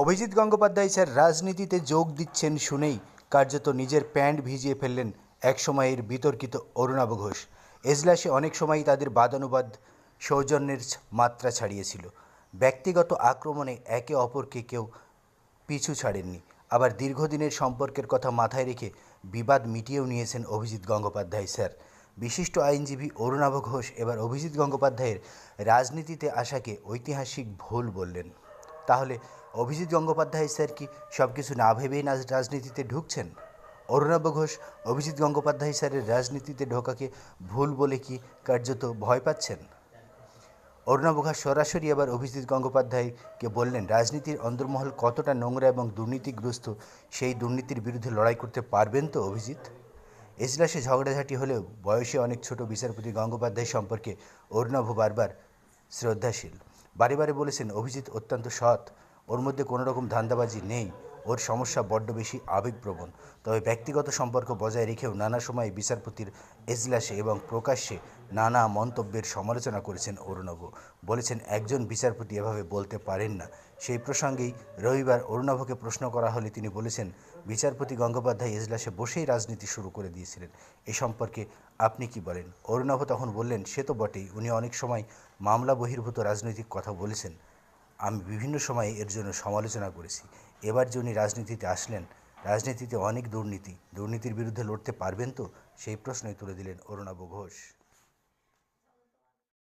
Abhijit Gangopadhyay sir রাজনীতিতে যোগ দিচ্ছেন শুনেই কার্যত নিজের প্যান্ট ভিজিয়ে ফেললেন একসময়ের বিতর্কিত অরুণাভ ঘোষ। এজলাসে অনেক সময়ই তাদের বাদানুবাদ সৌজন্যের মাত্রা ছাড়িয়েছিল। ব্যক্তিগত আক্রমণে একে অপরকে কেউ পিছু ছাড়েননি। আবার দীর্ঘদিনের সম্পর্কের কথা মাথায় রেখে বিবাদ মিটিয়েও নিয়েছেন অভিজিৎ গঙ্গোপাধ্যায় স্যার। বিশিষ্ট আইনজীবী অরুণাভ ঘোষ এবার অভিজিৎ গঙ্গোপাধ্যায়ের রাজনীতিতে আসাকে ঐতিহাসিক ভুল বললেন। তাহলে অভিজিৎ গঙ্গোপাধ্যায় স্যার কি সব কিছু না ভেবেই না রাজনীতিতে ঢুকছেন? অরুণাভ ঘোষ, অভিজিৎ গঙ্গোপাধ্যায় স্যারের রাজনীতিতে ঢোকাকে ভুল বলে কি কার্যত ভয় পাচ্ছেন? অরুণাভ ঘোষ সরাসরি আবার অভিজিৎ গঙ্গোপাধ্যায়কে বললেন, রাজনীতির অন্দরমহল কতটা নোংরা এবং দুর্নীতিগ্রস্ত, সেই দুর্নীতির বিরুদ্ধে লড়াই করতে পারবেন তো অভিজিৎ? এজলাসে ঝগড়াঝাটি হলেও বয়সে অনেক ছোট বিচারপতি গঙ্গোপাধ্যায় সম্পর্কে অরুণাভ বারবার শ্রদ্ধাশীল। বারে বারে বলেছেন অভিজিৎ অত্যন্ত সৎ। ওর মধ্যে কোনো রকম ধান্দাবাজি নেই। ওর সমস্যা বড্ড বেশি আবেগপ্রবণ। তবে ব্যক্তিগত সম্পর্ক বজায় রেখেও নানা সময় বিচারপতির এজলাসে এবং প্রকাশ্যে নানা মন্তব্যের সমালোচনা করেছেন অরুণাভ। বলেছেন, একজন বিচারপতি এভাবে বলতে পারেন না। সেই প্রসঙ্গেই রবিবার অরুণাভকে প্রশ্ন করা হলে তিনি বলেছেন, বিচারপতি গঙ্গোপাধ্যায় এজলাসে বসেই রাজনীতি শুরু করে দিয়েছিলেন। এ সম্পর্কে আপনি কি বলেন? অরুণাভ তখন বললেন, সে তো বটেই। উনি অনেক সময় মামলা বহির্ভূত রাজনৈতিক কথা বলেছেন। আমি বিভিন্ন সময়ে এর জন্য সমালোচনা করেছি। এবার যে উনি রাজনীতিতে আসলেন, রাজনীতিতে অনেক দুর্নীতি, দুর্নীতির বিরুদ্ধে লড়তে পারবেন তো? সেই প্রশ্নই তুলে দিলেন অরুণাভ ঘোষ।